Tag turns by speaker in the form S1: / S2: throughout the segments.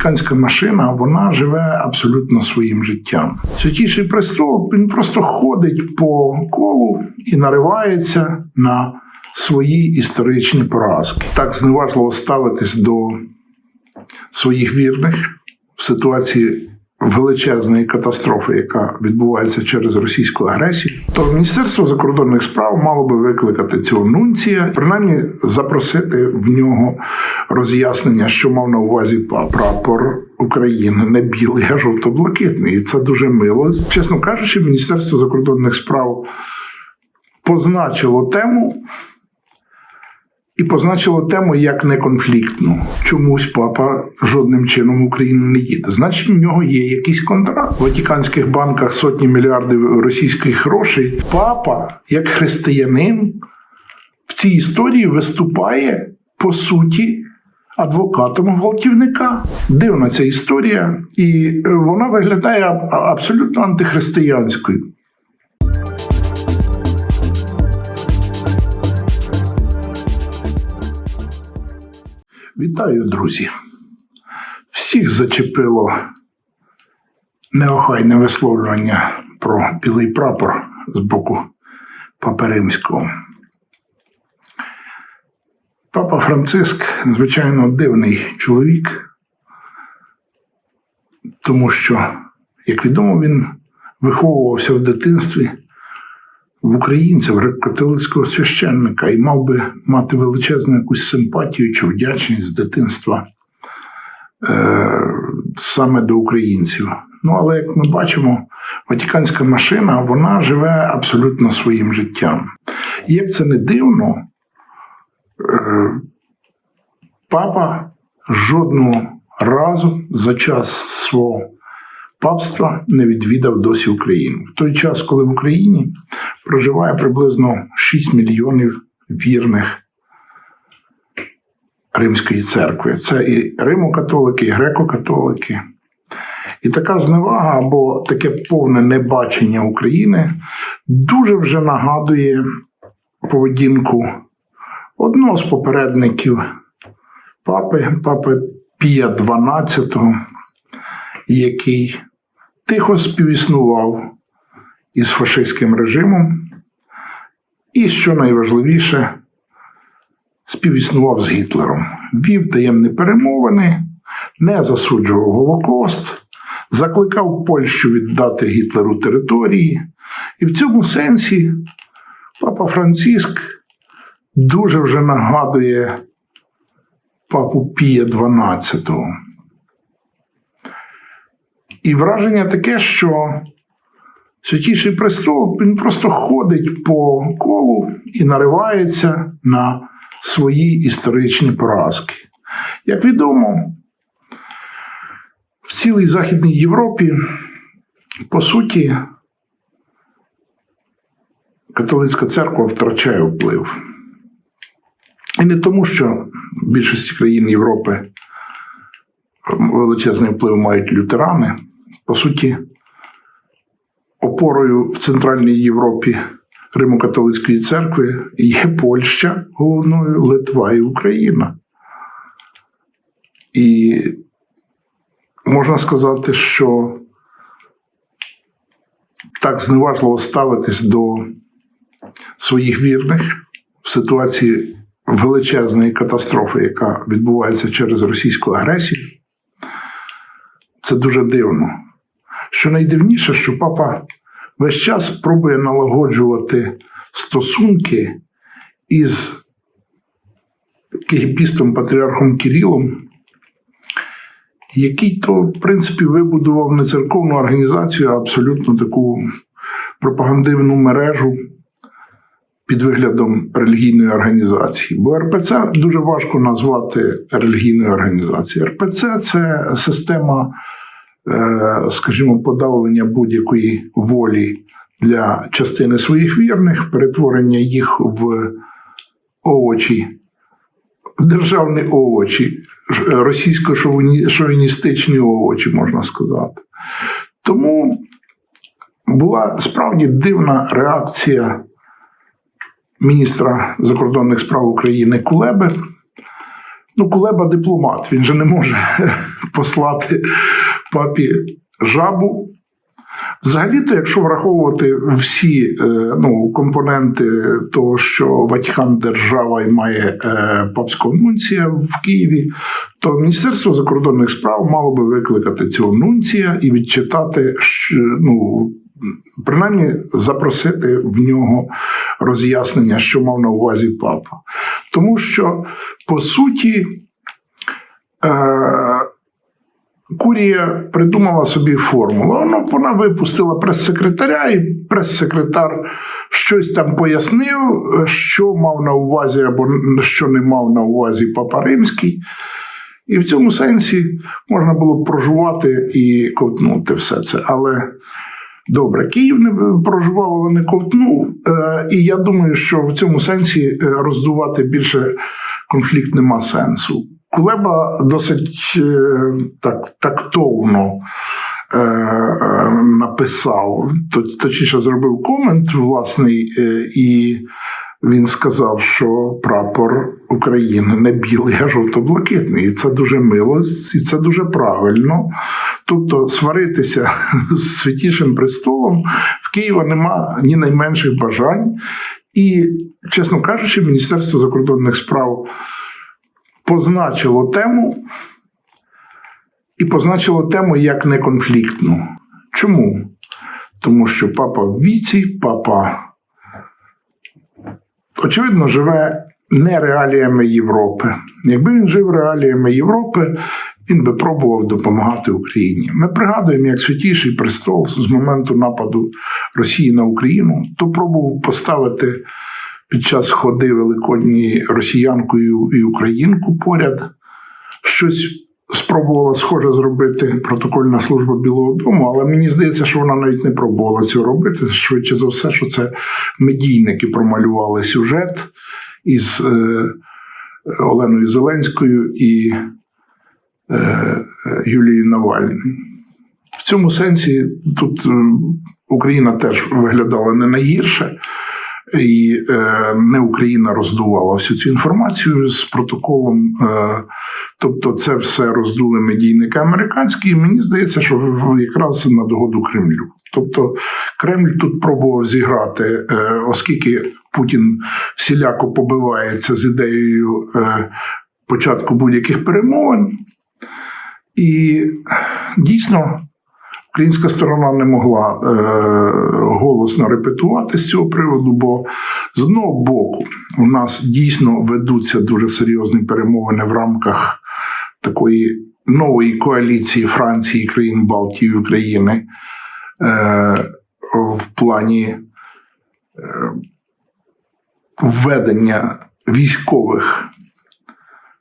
S1: Ватиканська машина вона живе абсолютно своїм життям. Святіший престол він просто ходить по колу і наривається на свої історичні поразки. Так зневажливо ставитись до своїх вірних в ситуації величезної катастрофи, яка відбувається через російську агресію, то Міністерство закордонних справ мало би викликати цього нунція, принаймні запросити в нього роз'яснення, що мав на увазі прапор України, не білий, а жовто-блакитний. І це дуже мило. Чесно кажучи, Міністерство закордонних справ позначило тему. І позначило тему як неконфліктну. Чомусь папа жодним чином в Україну не їде. Значить, в нього є якийсь контракт. В Ватиканських банках сотні мільярдів російських грошей. Папа, як християнин, в цій історії виступає по суті адвокатом гвалтівника. Дивна ця історія, і е, вона виглядає абсолютно антихристиянською. Вітаю, друзі! Всіх зачепило неохайне висловлювання про білий прапор з боку Папи Римського. Папа Франциск, звичайно, дивний чоловік, тому що, як відомо, він виховувався в дитинстві в українця, в греко-католицького священника, і мав би мати величезну якусь симпатію чи вдячність з дитинства е, саме до українців. Ну, але як ми бачимо, Ватиканська машина вона живе абсолютно своїм життям. І як це не дивно, е, папа жодного разу за час свого папства не відвідав досі Україну. В той час, коли в Україні проживає приблизно 6 мільйонів вірних Римської церкви. Це і римокатолики, і греко-католики. І така зневага або таке повне небачення України дуже вже нагадує поведінку одного з попередників папи, папи Пія XII, який тихо співіснував із фашистським режимом, і, що найважливіше, співіснував з Гітлером, вів таємні перемовини, не засуджував Голокост, закликав Польщу віддати Гітлеру території. І в цьому сенсі папа Франциск дуже вже нагадує папу Пія XII. І враження таке, що Святіший престол він просто ходить по колу і наривається на свої історичні поразки. Як відомо, в цілій Західній Європі, по суті, католицька церква втрачає вплив. І не тому, що в більшості країн Європи величезний вплив мають лютерани. По суті, опорою в Центральній Європі Римо-католицької церкви є Польща головною, Литва і Україна. І можна сказати, що так зневажливо ставитись до своїх вірних в ситуації величезної катастрофи, яка відбувається через російську агресію, це дуже дивно. Що найдивніше, що папа весь час пробує налагоджувати стосунки із кігіпістом патріархом Кирилом, який то, в принципі, вибудував не церковну організацію, а абсолютно таку пропагандивну мережу під виглядом релігійної організації. Бо РПЦ дуже важко назвати релігійною організацією. РПЦ це система скажімо, подавлення будь-якої волі для частини своїх вірних, перетворення їх в овочі, в державні овочі, російсько-шовіністичні овочі, можна сказати. Тому була справді дивна реакція міністра закордонних справ України Кулеби. Ну, Кулеба дипломат, він же не може послати папі жабу. Взагалі-то, якщо враховувати всі е, ну, компоненти того, що Ватикан держава і має е, папського нунція в Києві, то Міністерство закордонних справ мало би викликати цього нунція і відчитати, ну, принаймні запросити в нього роз'яснення, що мав на увазі папа. Тому що, по суті, е, Курія придумала собі формулу. Вона, вона випустила прес-секретаря, і прес-секретар щось там пояснив, що мав на увазі або що не мав на увазі Папа Римський. І в цьому сенсі можна було прожувати і ковтнути все це. Але добре, Київ не проживав, але не ковтнув. Е, І я думаю, що в цьому сенсі е, роздувати більше конфлікт нема сенсу. Кулеба досить е, так тактовно е, е, написав, точніше зробив комент власний, е, і він сказав, що прапор України не білий, а жовто-блакитний. І це дуже мило, і це дуже правильно. Тобто, сваритися з святішим престолом в Києва нема ні найменших бажань. І, чесно кажучи, Міністерство закордонних справ позначило тему і позначило тему як неконфліктну. Чому? Тому що папа в віці, папа, очевидно, живе не реаліями Європи. Якби він жив реаліями Європи, він би пробував допомагати Україні. Ми пригадуємо, як святіший престол з моменту нападу Росії на Україну, то пробував поставити під час ходи великодні росіянкою і українку поряд. Щось спробувала схоже зробити протокольна служба Білого Дому, але мені здається, що вона навіть не пробувала цього робити. Швидше за все, що це медійники промалювали сюжет із е, Оленою Зеленською і е, Юлією Навальною. В цьому сенсі тут е, Україна теж виглядала не найгірше і е, не Україна роздувала всю цю інформацію з протоколом. Е, тобто, це все роздули медійники американські, і мені здається, що якраз на догоду Кремлю. Тобто Кремль тут пробував зіграти, е, оскільки Путін всіляко побивається з ідеєю початку будь-яких перемовин. І дійсно Українська сторона не могла е, голосно репетувати з цього приводу, бо з одного боку у нас дійсно ведуться дуже серйозні перемовини в рамках такої нової коаліції Франції, країн Балтії України е, в плані е, введення військових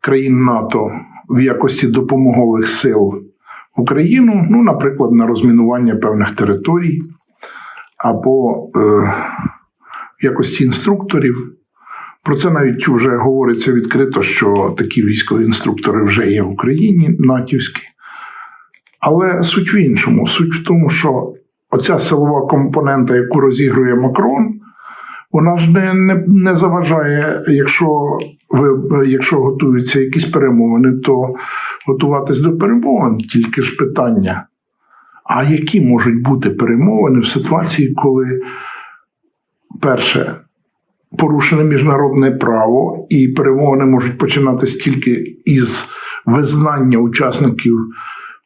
S1: країн НАТО в якості допомогових сил. Україну, ну, наприклад, на розмінування певних територій або е, в якості інструкторів. Про це навіть вже говориться відкрито, що такі військові інструктори вже є в Україні натівські. Але суть в іншому. Суть в тому, що оця силова компонента, яку розігрує Макрон, вона ж не не, не заважає, якщо ви, якщо готуються якісь перемовини, то готуватись до перемовин тільки ж питання. А які можуть бути перемовини в ситуації, коли перше порушене міжнародне право, і перемовини можуть починатися тільки із визнання учасників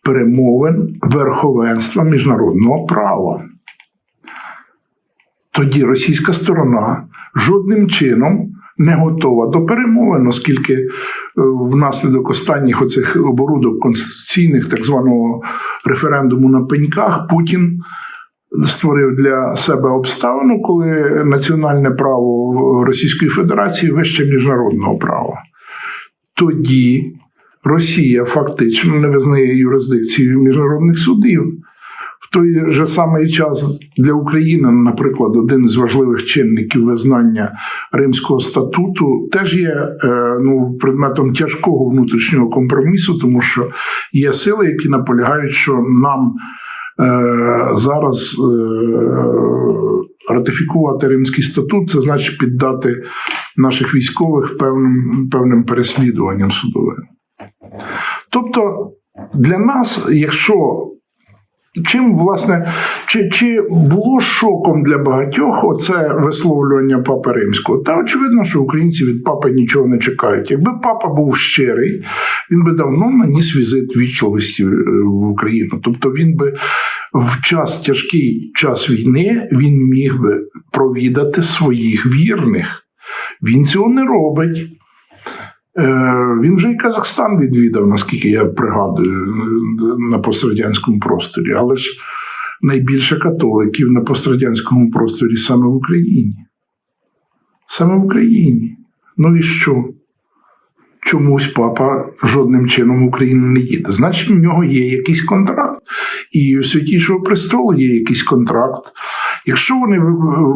S1: перемовин верховенства міжнародного права? Тоді російська сторона жодним чином не готова до перемовин, оскільки е, внаслідок останніх оцих оборудок конституційних, так званого референдуму на пеньках, Путін створив для себе обставину, коли національне право Російської Федерації вище міжнародного права. Тоді Росія фактично не визнає юрисдикцію міжнародних судів. Той же самий час для України, наприклад, один з важливих чинників визнання Римського статуту теж є е, ну, предметом тяжкого внутрішнього компромісу, тому що є сили, які наполягають, що нам е, зараз е, ратифікувати Римський статут, це значить піддати наших військових певним, певним переслідуванням судовим. Тобто, для нас, якщо Чим власне чи, чи було шоком для багатьох оце висловлювання папи римського? Та очевидно, що українці від папи нічого не чекають. Якби папа був щирий, він би давно наніс візит вічливості е, в Україну. Тобто він би в час тяжкий час війни він міг би провідати своїх вірних. Він цього не робить. Е, Він вже і Казахстан відвідав, наскільки я пригадую, на пострадянському просторі. Але ж найбільше католиків на пострадянському просторі саме в Україні. Саме в Україні. Ну і що? Чомусь папа жодним чином в Україну не їде. Значить, в нього є якийсь контракт. І у Святішого престолу є якийсь контракт. Якщо вони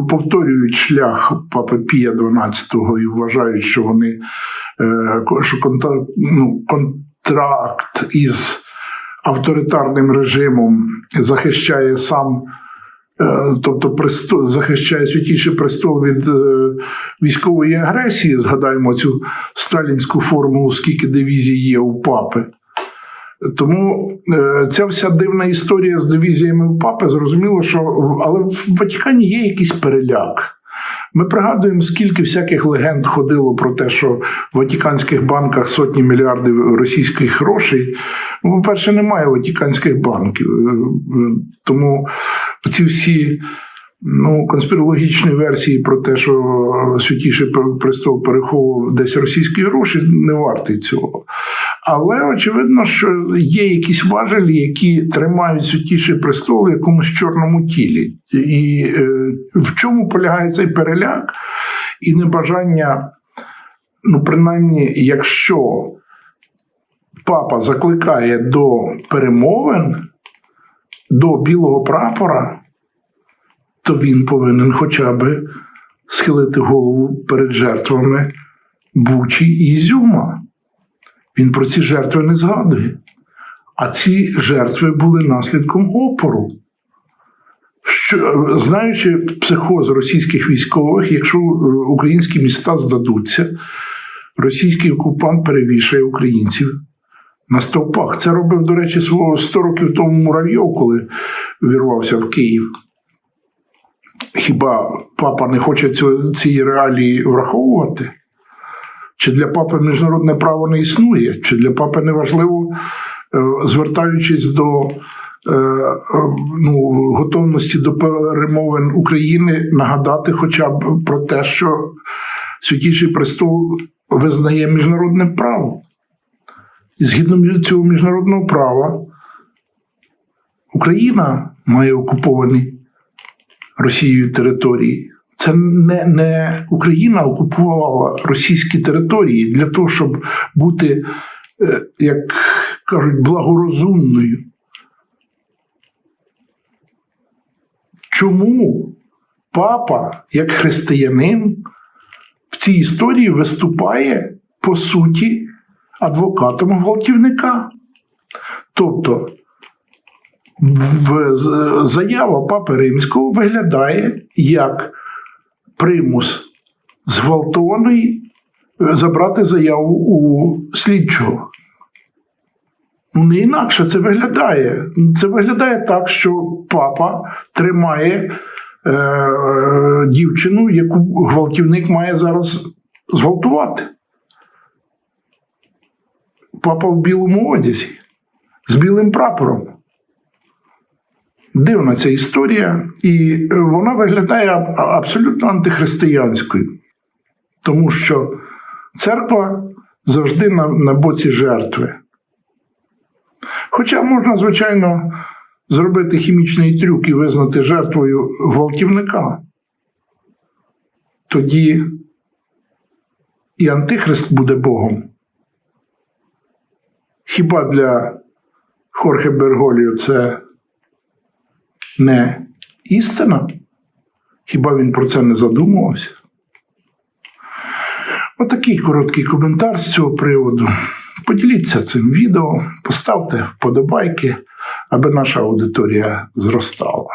S1: повторюють шлях папи Пія XII і вважають, що вони е, що контракт, ну, контракт із авторитарним режимом захищає сам. Е, Тобто престол захищає святіший престол від е, військової агресії. Згадаємо цю сталінську формулу, скільки дивізій є у папи. Тому е, ця вся дивна історія з дивізіями у папи зрозуміло, що але в Ватикані є якийсь переляк. Ми пригадуємо, скільки всяких легенд ходило про те, що в ватиканських банках сотні мільярдів російських грошей. Ну, по-перше, немає ватиканських банків. Е, е, Тому ці всі ну, конспірологічні версії про те, що святіший престол переховував десь російські гроші, не вартий цього. Але очевидно, що є якісь важелі, які тримають святіший престол в якомусь чорному тілі. І е, в чому полягає цей переляк і небажання, ну, принаймні, якщо папа закликає до перемовин, до білого прапора, то він повинен хоча б схилити голову перед жертвами Бучі і Ізюма. Він про ці жертви не згадує. А ці жертви були наслідком опору. Що, знаючи психоз російських військових, якщо е, українські міста здадуться, російський окупант перевішає українців на стовпах. Це робив, до речі, свого 100 років тому Муравйов, коли вірвався в Київ. Хіба папа не хоче цю, ці реалії враховувати? Чи для папи міжнародне право не існує? Чи для папи не важливо, е, звертаючись до е, е, ну, готовності до перемовин України, нагадати хоча б про те, що Святіший престол визнає міжнародне право? І згідно цього міжнародного права, Україна має окуповані Росією території. Це не, не Україна окупувала російські території для того, щоб бути, е, як кажуть, благорозумною. Чому папа, як християнин, в цій історії виступає по суті адвокатом гвалтівника? Тобто в заява Папи Римського виглядає як примус зґвалтованої е, забрати заяву у слідчого. Ну, не інакше це виглядає. Це виглядає так, що папа тримає е, е, дівчину, яку гвалтівник має зараз зґвалтувати. Папа в білому одязі з білим прапором. Дивна ця історія, і е, вона виглядає абсолютно антихристиянською, тому що церква завжди на, на боці жертви. Хоча можна, звичайно, зробити хімічний трюк і визнати жертвою гвалтівника, тоді і Антихрист буде Богом. Хіба для Хорхе Берголіо це не істина? Хіба він про це не задумувався? Отакий короткий коментар з цього приводу. Поділіться цим відео, поставте вподобайки, аби наша аудиторія зростала.